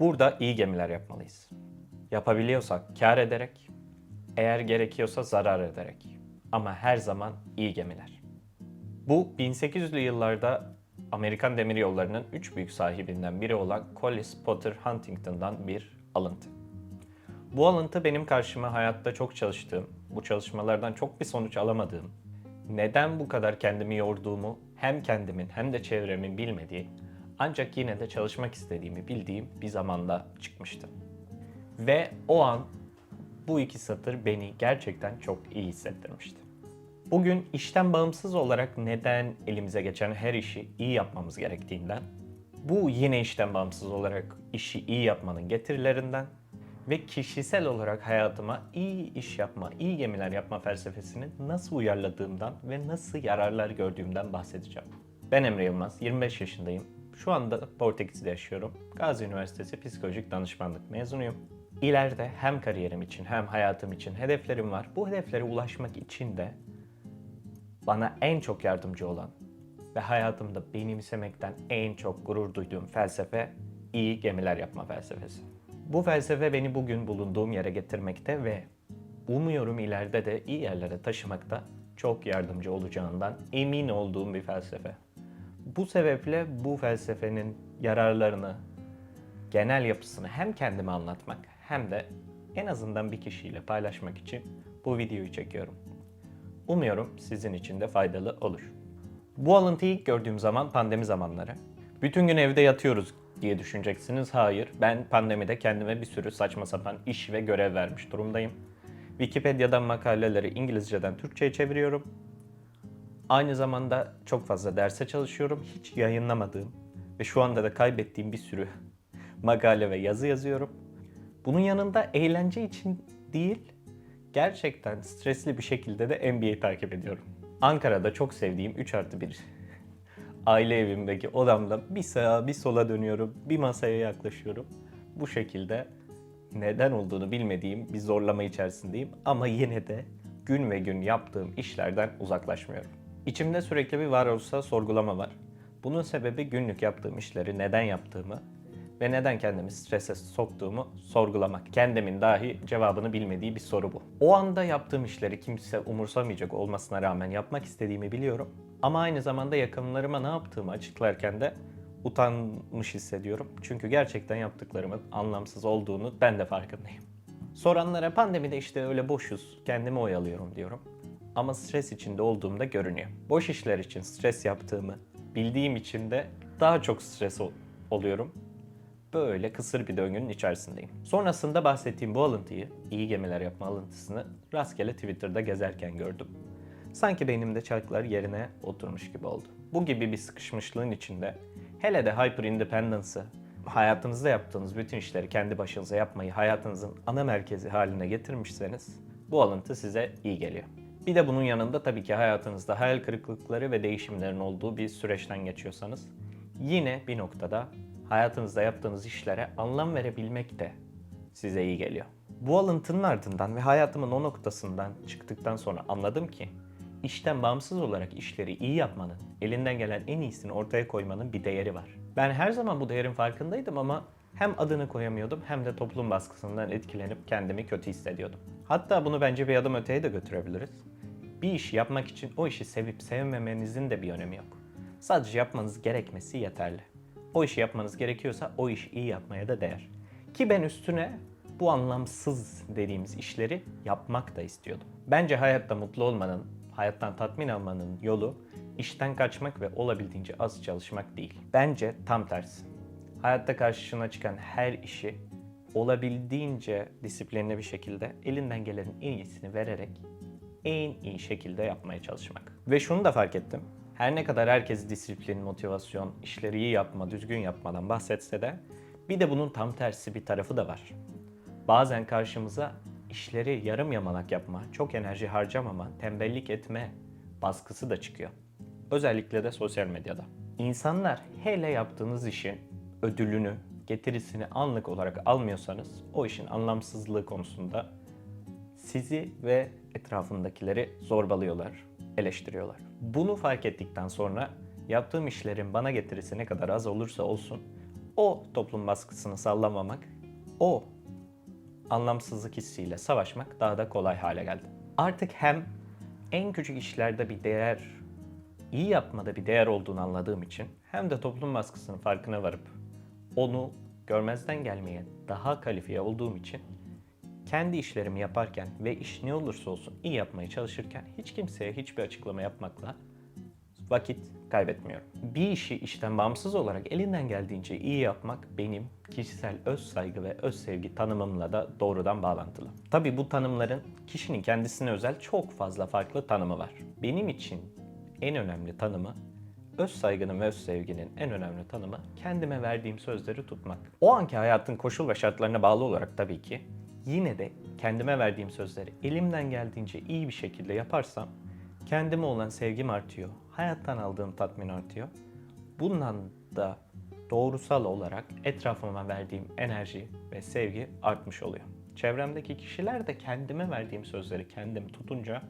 Burada iyi gemiler yapmalıyız. Yapabiliyorsak kar ederek, eğer gerekiyorsa zarar ederek. Ama her zaman iyi gemiler. Bu 1800'lü yıllarda Amerikan demir yollarının üç büyük sahibinden biri olan Collis Potter Huntington'dan bir alıntı. Bu alıntı benim karşıma hayatta çok çalıştığım, bu çalışmalardan çok bir sonuç alamadığım, neden bu kadar kendimi yorduğumu hem kendimin hem de çevremin bilmediği, ancak yine de çalışmak istediğimi bildiğim bir zamanda çıkmıştı. Ve o an bu iki satır beni gerçekten çok iyi hissettirmişti. Bugün işten bağımsız olarak neden elimize geçen her işi iyi yapmamız gerektiğinden, bu yine işten bağımsız olarak işi iyi yapmanın getirilerinden ve kişisel olarak hayatıma iyi iş yapma, iyi gemiler yapma felsefesini nasıl uyarladığımdan ve nasıl yararlar gördüğümden bahsedeceğim. Ben Emre Yılmaz, 25 yaşındayım. Şu anda Portekiz'de yaşıyorum. Gazi Üniversitesi Psikolojik Danışmanlık mezunuyum. İleride hem kariyerim için hem hayatım için hedeflerim var. Bu hedeflere ulaşmak için de bana en çok yardımcı olan ve hayatımda benimsemekten en çok gurur duyduğum felsefe iyi gemiler yapma felsefesi. Bu felsefe beni bugün bulunduğum yere getirmekte ve umuyorum ileride de iyi yerlere taşımakta çok yardımcı olacağından emin olduğum bir felsefe. Bu sebeple bu felsefenin yararlarını, genel yapısını hem kendime anlatmak hem de en azından bir kişiyle paylaşmak için bu videoyu çekiyorum. Umuyorum sizin için de faydalı olur. Bu alıntıyı ilk gördüğüm zaman pandemi zamanları. Bütün gün evde yatıyoruz diye düşüneceksiniz. Hayır, ben pandemide kendime bir sürü saçma sapan iş ve görev vermiş durumdayım. Wikipedia'dan makaleleri İngilizceden Türkçe'ye çeviriyorum. Aynı zamanda çok fazla derse çalışıyorum. Hiç yayınlamadığım ve şu anda da kaybettiğim bir sürü makale ve yazı yazıyorum. Bunun yanında eğlence için değil, gerçekten stresli bir şekilde de NBA takip ediyorum. Ankara'da çok sevdiğim 3 artı 1 aile evimdeki odamda bir sağa bir sola dönüyorum, bir masaya yaklaşıyorum. Bu şekilde neden olduğunu bilmediğim bir zorlama içerisindeyim ama yine de gün ve gün yaptığım işlerden uzaklaşmıyorum. İçimde sürekli bir varoluşsal sorgulama var. Bunun sebebi günlük yaptığım işleri neden yaptığımı ve neden kendimi strese soktuğumu sorgulamak. Kendimin dahi cevabını bilmediği bir soru bu. O anda yaptığım işleri kimse umursamayacak olmasına rağmen yapmak istediğimi biliyorum. Ama aynı zamanda yakınlarıma ne yaptığımı açıklarken de utanmış hissediyorum. Çünkü gerçekten yaptıklarımın anlamsız olduğunu ben de farkındayım. Soranlara pandemide işte öyle boşuz, kendimi oyalıyorum diyorum. Ama stres içinde olduğumda görünüyor. Boş işler için stres yaptığımı bildiğim için de daha çok stres ol- oluyorum böyle kısır bir döngünün içerisindeyim. Sonrasında bahsettiğim bu alıntıyı, iyi gemiler yapma alıntısını rastgele Twitter'da gezerken gördüm. Sanki beynimde çarklar yerine oturmuş gibi oldu. Bu gibi bir sıkışmışlığın içinde hele de hyper independence'ı, hayatınızda yaptığınız bütün işleri kendi başınıza yapmayı hayatınızın ana merkezi haline getirmişseniz bu alıntı size iyi geliyor. Bir de bunun yanında tabii ki hayatınızda hayal kırıklıkları ve değişimlerin olduğu bir süreçten geçiyorsanız yine bir noktada hayatınızda yaptığınız işlere anlam verebilmek de size iyi geliyor. Bu alıntının ardından ve hayatımın o noktasından çıktıktan sonra anladım ki işten bağımsız olarak işleri iyi yapmanın, elinden gelen en iyisini ortaya koymanın bir değeri var. Ben her zaman bu değerin farkındaydım ama hem adını koyamıyordum hem de toplum baskısından etkilenip kendimi kötü hissediyordum. Hatta bunu bence bir adım öteye de götürebiliriz. Bir işi yapmak için o işi sevip sevmemenizin de bir önemi yok. Sadece yapmanız gerekmesi yeterli. O işi yapmanız gerekiyorsa o işi iyi yapmaya da değer. Ki ben üstüne bu anlamsız dediğimiz işleri yapmak da istiyordum. Bence hayatta mutlu olmanın, hayattan tatmin almanın yolu işten kaçmak ve olabildiğince az çalışmak değil. Bence tam tersi. Hayatta karşına çıkan her işi olabildiğince disiplinli bir şekilde elinden gelenin en iyisini vererek en iyi şekilde yapmaya çalışmak. Ve şunu da fark ettim. Her ne kadar herkes disiplin, motivasyon, işleri iyi yapma, düzgün yapmadan bahsetse de bir de bunun tam tersi bir tarafı da var. Bazen karşımıza işleri yarım yamalak yapma, çok enerji harcamama, tembellik etme baskısı da çıkıyor. Özellikle de sosyal medyada. İnsanlar hele yaptığınız işin ödülünü, getirisini anlık olarak almıyorsanız o işin anlamsızlığı konusunda sizi ve etrafındakileri zorbalıyorlar, eleştiriyorlar. Bunu fark ettikten sonra yaptığım işlerin bana getirisi ne kadar az olursa olsun o toplum baskısını sallamamak, o anlamsızlık hissiyle savaşmak daha da kolay hale geldi. Artık hem en küçük işlerde bir değer, iyi yapmada bir değer olduğunu anladığım için hem de toplum baskısının farkına varıp onu görmezden gelmeye daha kalifiye olduğum için kendi işlerimi yaparken ve iş ne olursa olsun iyi yapmaya çalışırken hiç kimseye hiçbir açıklama yapmakla vakit kaybetmiyorum. Bir işi işten bağımsız olarak elinden geldiğince iyi yapmak benim kişisel öz saygı ve öz sevgi tanımımla da doğrudan bağlantılı. Tabii bu tanımların kişinin kendisine özel çok fazla farklı tanımı var. Benim için en önemli tanımı öz saygının ve öz sevginin en önemli tanımı kendime verdiğim sözleri tutmak. O anki hayatın koşul ve şartlarına bağlı olarak tabii ki yine de kendime verdiğim sözleri elimden geldiğince iyi bir şekilde yaparsam kendime olan sevgim artıyor. Hayattan aldığım tatmin artıyor. Bundan da doğrusal olarak etrafıma verdiğim enerji ve sevgi artmış oluyor. Çevremdeki kişiler de kendime verdiğim sözleri kendim tutunca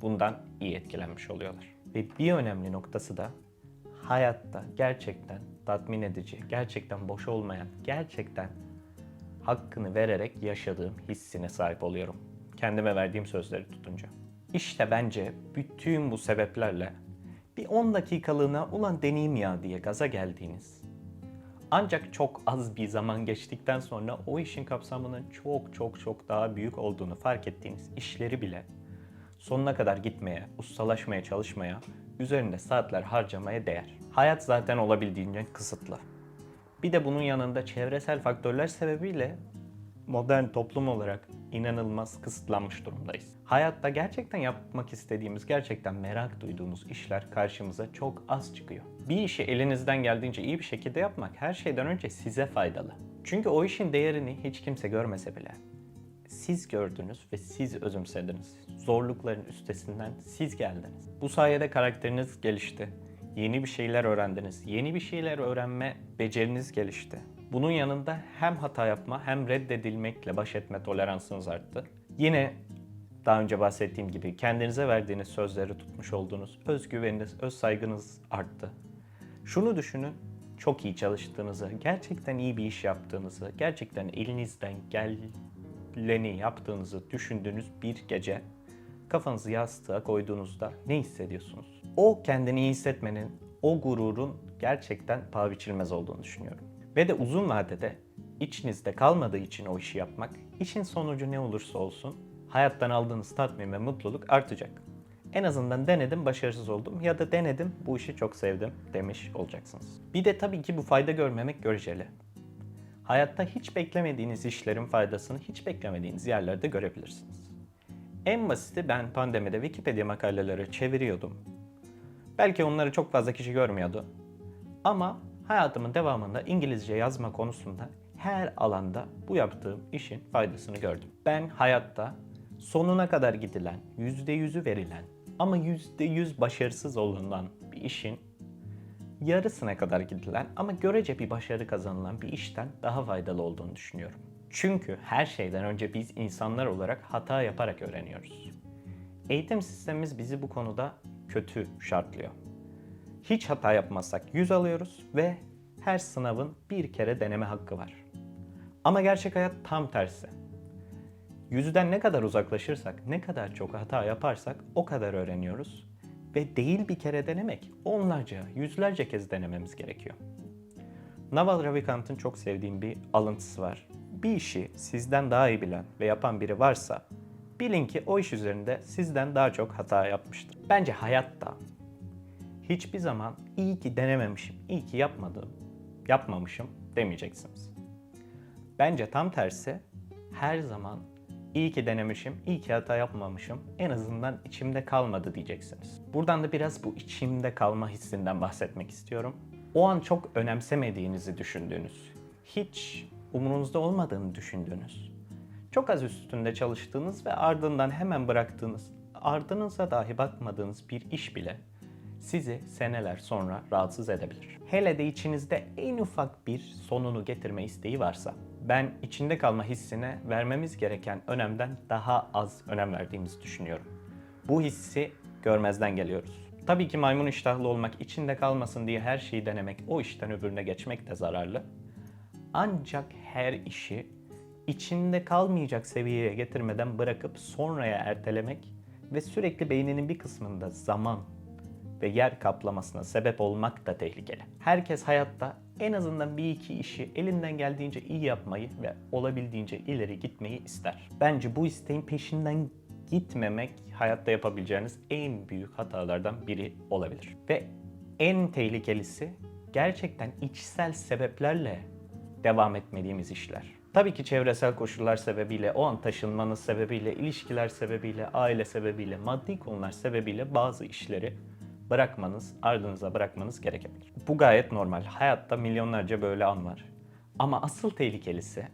bundan iyi etkilenmiş oluyorlar. Ve bir önemli noktası da hayatta gerçekten tatmin edici, gerçekten boş olmayan, gerçekten hakkını vererek yaşadığım hissine sahip oluyorum. Kendime verdiğim sözleri tutunca. İşte bence bütün bu sebeplerle bir 10 dakikalığına ulan deneyim ya diye gaza geldiğiniz ancak çok az bir zaman geçtikten sonra o işin kapsamının çok çok çok daha büyük olduğunu fark ettiğiniz işleri bile sonuna kadar gitmeye, ustalaşmaya çalışmaya, üzerinde saatler harcamaya değer. Hayat zaten olabildiğince kısıtlı. Bir de bunun yanında çevresel faktörler sebebiyle modern toplum olarak inanılmaz kısıtlanmış durumdayız. Hayatta gerçekten yapmak istediğimiz, gerçekten merak duyduğumuz işler karşımıza çok az çıkıyor. Bir işi elinizden geldiğince iyi bir şekilde yapmak her şeyden önce size faydalı. Çünkü o işin değerini hiç kimse görmese bile siz gördünüz ve siz özümsediniz. Zorlukların üstesinden siz geldiniz. Bu sayede karakteriniz gelişti. Yeni bir şeyler öğrendiniz. Yeni bir şeyler öğrenme beceriniz gelişti. Bunun yanında hem hata yapma hem reddedilmekle baş etme toleransınız arttı. Yine daha önce bahsettiğim gibi kendinize verdiğiniz sözleri tutmuş olduğunuz özgüveniniz, öz saygınız arttı. Şunu düşünün, çok iyi çalıştığınızı, gerçekten iyi bir iş yaptığınızı, gerçekten elinizden geleni yaptığınızı düşündüğünüz bir gece kafanızı yastığa koyduğunuzda ne hissediyorsunuz? O kendini iyi hissetmenin, o gururun gerçekten paha biçilmez olduğunu düşünüyorum. Ve de uzun vadede içinizde kalmadığı için o işi yapmak, işin sonucu ne olursa olsun hayattan aldığınız tatmin ve mutluluk artacak. En azından denedim, başarısız oldum ya da denedim, bu işi çok sevdim demiş olacaksınız. Bir de tabii ki bu fayda görmemek göreceli. Hayatta hiç beklemediğiniz işlerin faydasını hiç beklemediğiniz yerlerde görebilirsiniz. En basiti ben pandemide Wikipedia makaleleri çeviriyordum. Belki onları çok fazla kişi görmüyordu. Ama hayatımın devamında İngilizce yazma konusunda her alanda bu yaptığım işin faydasını gördüm. Ben hayatta sonuna kadar gidilen, %100'ü verilen ama %100 başarısız olunan bir işin yarısına kadar gidilen ama görece bir başarı kazanılan bir işten daha faydalı olduğunu düşünüyorum. Çünkü her şeyden önce biz insanlar olarak hata yaparak öğreniyoruz. Eğitim sistemimiz bizi bu konuda kötü şartlıyor. Hiç hata yapmazsak 100 alıyoruz ve her sınavın bir kere deneme hakkı var. Ama gerçek hayat tam tersi. Yüzden ne kadar uzaklaşırsak, ne kadar çok hata yaparsak o kadar öğreniyoruz. Ve değil bir kere denemek, onlarca, yüzlerce kez denememiz gerekiyor. Naval Ravikant'ın çok sevdiğim bir alıntısı var. Bir işi sizden daha iyi bilen ve yapan biri varsa bilin ki o iş üzerinde sizden daha çok hata yapmıştır. Bence hayatta hiçbir zaman iyi ki denememişim, iyi ki yapmadım, yapmamışım demeyeceksiniz. Bence tam tersi her zaman iyi ki denemişim, iyi ki hata yapmamışım, en azından içimde kalmadı diyeceksiniz. Buradan da biraz bu içimde kalma hissinden bahsetmek istiyorum. O an çok önemsemediğinizi düşündüğünüz, hiç umurunuzda olmadığını düşündüğünüz, çok az üstünde çalıştığınız ve ardından hemen bıraktığınız, ardınıza dahi bakmadığınız bir iş bile sizi seneler sonra rahatsız edebilir. Hele de içinizde en ufak bir sonunu getirme isteği varsa, ben içinde kalma hissine vermemiz gereken önemden daha az önem verdiğimizi düşünüyorum. Bu hissi görmezden geliyoruz. Tabii ki maymun iştahlı olmak, içinde kalmasın diye her şeyi denemek, o işten öbürüne geçmek de zararlı. Ancak her işi içinde kalmayacak seviyeye getirmeden bırakıp sonraya ertelemek ve sürekli beyninin bir kısmında zaman ve yer kaplamasına sebep olmak da tehlikeli. Herkes hayatta en azından bir iki işi elinden geldiğince iyi yapmayı ve olabildiğince ileri gitmeyi ister. Bence bu isteğin peşinden gitmemek hayatta yapabileceğiniz en büyük hatalardan biri olabilir. Ve en tehlikelisi gerçekten içsel sebeplerle devam etmediğimiz işler. Tabii ki çevresel koşullar sebebiyle, o an taşınmanız sebebiyle, ilişkiler sebebiyle, aile sebebiyle, maddi konular sebebiyle bazı işleri bırakmanız, ardınıza bırakmanız gerekebilir. Bu gayet normal. Hayatta milyonlarca böyle an var. Ama asıl tehlikelisi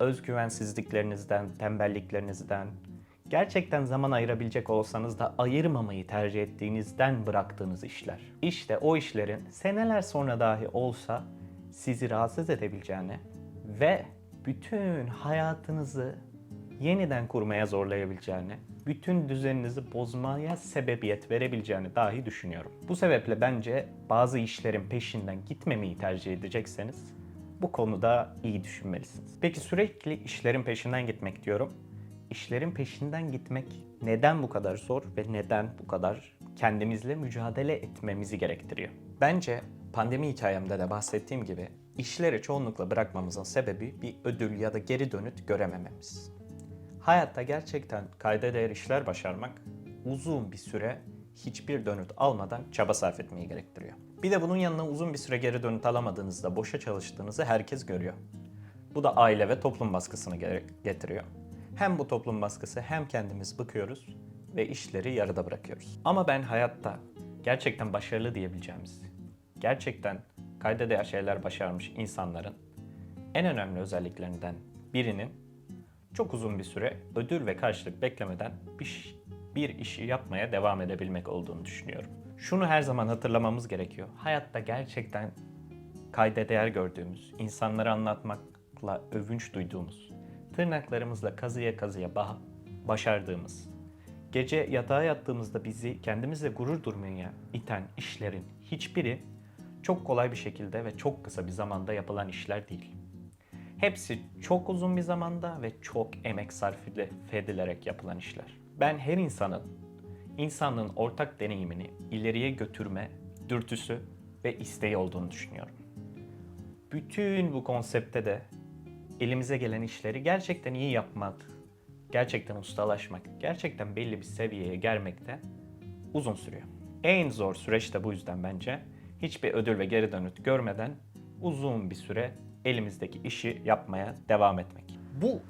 özgüvensizliklerinizden, tembelliklerinizden, gerçekten zaman ayırabilecek olsanız da ayırmamayı tercih ettiğinizden bıraktığınız işler. İşte o işlerin seneler sonra dahi olsa sizi rahatsız edebileceğini ve bütün hayatınızı yeniden kurmaya zorlayabileceğini, bütün düzeninizi bozmaya sebebiyet verebileceğini dahi düşünüyorum. Bu sebeple bence bazı işlerin peşinden gitmemeyi tercih edecekseniz bu konuda iyi düşünmelisiniz. Peki sürekli işlerin peşinden gitmek diyorum. İşlerin peşinden gitmek neden bu kadar zor ve neden bu kadar kendimizle mücadele etmemizi gerektiriyor? Bence pandemi hikayemde de bahsettiğim gibi işleri çoğunlukla bırakmamızın sebebi bir ödül ya da geri dönüt göremememiz. Hayatta gerçekten kayda değer işler başarmak uzun bir süre hiçbir dönüt almadan çaba sarf etmeyi gerektiriyor. Bir de bunun yanına uzun bir süre geri dönüt alamadığınızda boşa çalıştığınızı herkes görüyor. Bu da aile ve toplum baskısını getiriyor. Hem bu toplum baskısı hem kendimiz bıkıyoruz ve işleri yarıda bırakıyoruz. Ama ben hayatta gerçekten başarılı diyebileceğimiz, gerçekten kayda değer şeyler başarmış insanların en önemli özelliklerinden birinin çok uzun bir süre ödül ve karşılık beklemeden bir, bir işi yapmaya devam edebilmek olduğunu düşünüyorum. Şunu her zaman hatırlamamız gerekiyor. Hayatta gerçekten kayda değer gördüğümüz, insanlara anlatmakla övünç duyduğumuz, tırnaklarımızla kazıya kazıya bah- başardığımız, gece yatağa yattığımızda bizi kendimizle gurur durmaya iten işlerin hiçbiri çok kolay bir şekilde ve çok kısa bir zamanda yapılan işler değil. Hepsi çok uzun bir zamanda ve çok emek sarf edilerek yapılan işler. Ben her insanın, insanlığın ortak deneyimini ileriye götürme dürtüsü ve isteği olduğunu düşünüyorum. Bütün bu konsepte de elimize gelen işleri gerçekten iyi yapmak, gerçekten ustalaşmak, gerçekten belli bir seviyeye gelmekte uzun sürüyor. En zor süreç de bu yüzden bence hiçbir ödül ve geri dönüt görmeden uzun bir süre elimizdeki işi yapmaya devam etmek. Bu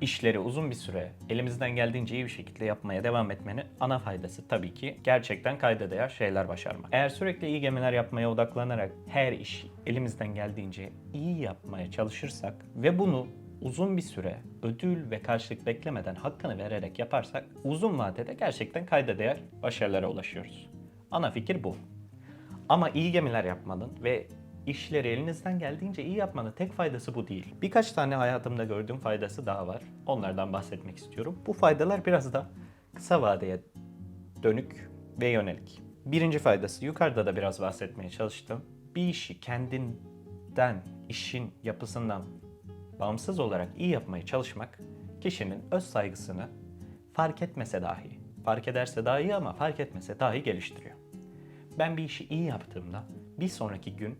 işleri uzun bir süre elimizden geldiğince iyi bir şekilde yapmaya devam etmenin ana faydası tabii ki gerçekten kayda değer şeyler başarmak. Eğer sürekli iyi gemiler yapmaya odaklanarak her işi elimizden geldiğince iyi yapmaya çalışırsak ve bunu uzun bir süre ödül ve karşılık beklemeden hakkını vererek yaparsak uzun vadede gerçekten kayda değer başarılara ulaşıyoruz. Ana fikir bu. Ama iyi gemiler yapmanın ve işleri elinizden geldiğince iyi yapmanın tek faydası bu değil. Birkaç tane hayatımda gördüğüm faydası daha var. Onlardan bahsetmek istiyorum. Bu faydalar biraz da kısa vadeye dönük ve yönelik. Birinci faydası yukarıda da biraz bahsetmeye çalıştım. Bir işi kendinden, işin yapısından bağımsız olarak iyi yapmaya çalışmak kişinin öz saygısını fark etmese dahi, fark ederse daha iyi ama fark etmese dahi geliştiriyor. Ben bir işi iyi yaptığımda bir sonraki gün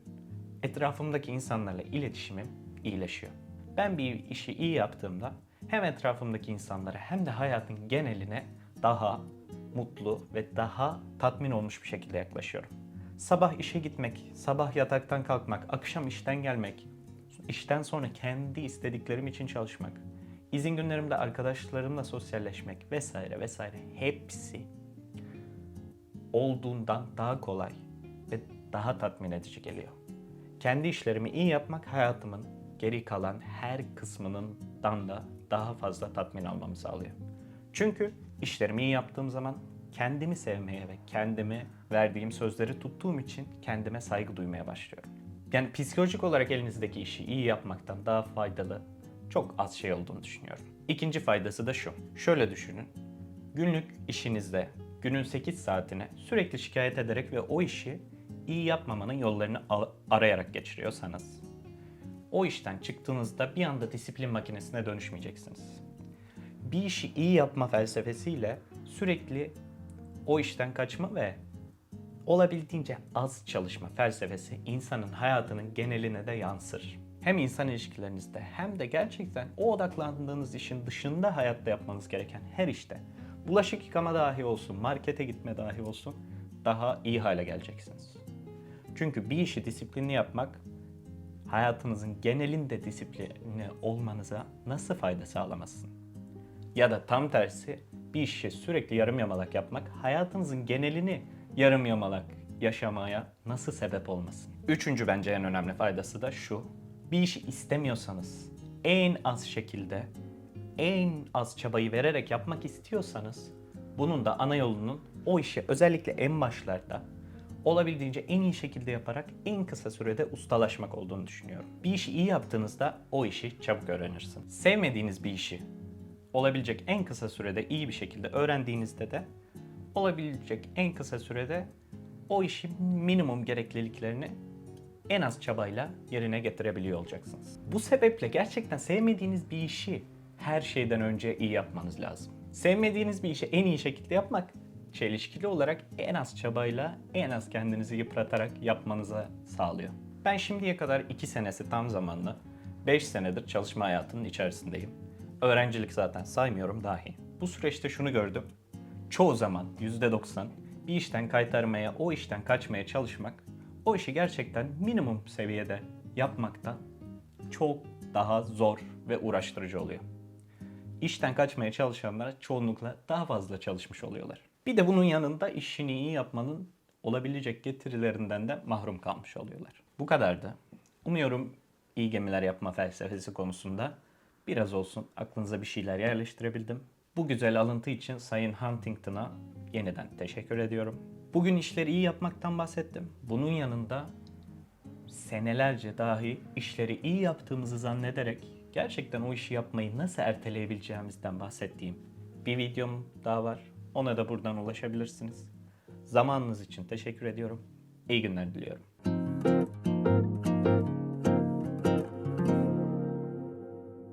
etrafımdaki insanlarla iletişimim iyileşiyor. Ben bir işi iyi yaptığımda hem etrafımdaki insanlara hem de hayatın geneline daha mutlu ve daha tatmin olmuş bir şekilde yaklaşıyorum. Sabah işe gitmek, sabah yataktan kalkmak, akşam işten gelmek, işten sonra kendi istediklerim için çalışmak, izin günlerimde arkadaşlarımla sosyalleşmek vesaire vesaire hepsi olduğundan daha kolay ve daha tatmin edici geliyor. Kendi işlerimi iyi yapmak hayatımın geri kalan her kısmından da daha fazla tatmin almamı sağlıyor. Çünkü işlerimi iyi yaptığım zaman kendimi sevmeye ve kendime verdiğim sözleri tuttuğum için kendime saygı duymaya başlıyorum. Yani psikolojik olarak elinizdeki işi iyi yapmaktan daha faydalı çok az şey olduğunu düşünüyorum. İkinci faydası da şu. Şöyle düşünün. Günlük işinizde günün 8 saatini sürekli şikayet ederek ve o işi iyi yapmamanın yollarını arayarak geçiriyorsanız o işten çıktığınızda bir anda disiplin makinesine dönüşmeyeceksiniz. Bir işi iyi yapma felsefesiyle sürekli o işten kaçma ve olabildiğince az çalışma felsefesi insanın hayatının geneline de yansır. Hem insan ilişkilerinizde hem de gerçekten o odaklandığınız işin dışında hayatta yapmanız gereken her işte bulaşık yıkama dahi olsun, markete gitme dahi olsun daha iyi hale geleceksiniz. Çünkü bir işi disiplinli yapmak hayatınızın genelinde disiplinli olmanıza nasıl fayda sağlamasın? Ya da tam tersi bir işi sürekli yarım yamalak yapmak hayatınızın genelini yarım yamalak yaşamaya nasıl sebep olmasın? Üçüncü bence en önemli faydası da şu. Bir işi istemiyorsanız en az şekilde en az çabayı vererek yapmak istiyorsanız bunun da ana yolunun o işi özellikle en başlarda olabildiğince en iyi şekilde yaparak en kısa sürede ustalaşmak olduğunu düşünüyorum. Bir işi iyi yaptığınızda o işi çabuk öğrenirsiniz. Sevmediğiniz bir işi olabilecek en kısa sürede iyi bir şekilde öğrendiğinizde de olabilecek en kısa sürede o işin minimum gerekliliklerini en az çabayla yerine getirebiliyor olacaksınız. Bu sebeple gerçekten sevmediğiniz bir işi her şeyden önce iyi yapmanız lazım. Sevmediğiniz bir işi en iyi şekilde yapmak çelişkili olarak en az çabayla, en az kendinizi yıpratarak yapmanıza sağlıyor. Ben şimdiye kadar 2 senesi tam zamanlı, 5 senedir çalışma hayatının içerisindeyim. Öğrencilik zaten saymıyorum dahi. Bu süreçte şunu gördüm. Çoğu zaman %90 bir işten kaytarmaya, o işten kaçmaya çalışmak, o işi gerçekten minimum seviyede yapmaktan çok daha zor ve uğraştırıcı oluyor. İşten kaçmaya çalışanlar çoğunlukla daha fazla çalışmış oluyorlar. Bir de bunun yanında işini iyi yapmanın olabilecek getirilerinden de mahrum kalmış oluyorlar. Bu kadardı. Umuyorum iyi gemiler yapma felsefesi konusunda biraz olsun aklınıza bir şeyler yerleştirebildim. Bu güzel alıntı için Sayın Huntington'a yeniden teşekkür ediyorum. Bugün işleri iyi yapmaktan bahsettim. Bunun yanında senelerce dahi işleri iyi yaptığımızı zannederek gerçekten o işi yapmayı nasıl erteleyebileceğimizden bahsettiğim bir videom daha var. Ona da buradan ulaşabilirsiniz. Zamanınız için teşekkür ediyorum. İyi günler diliyorum.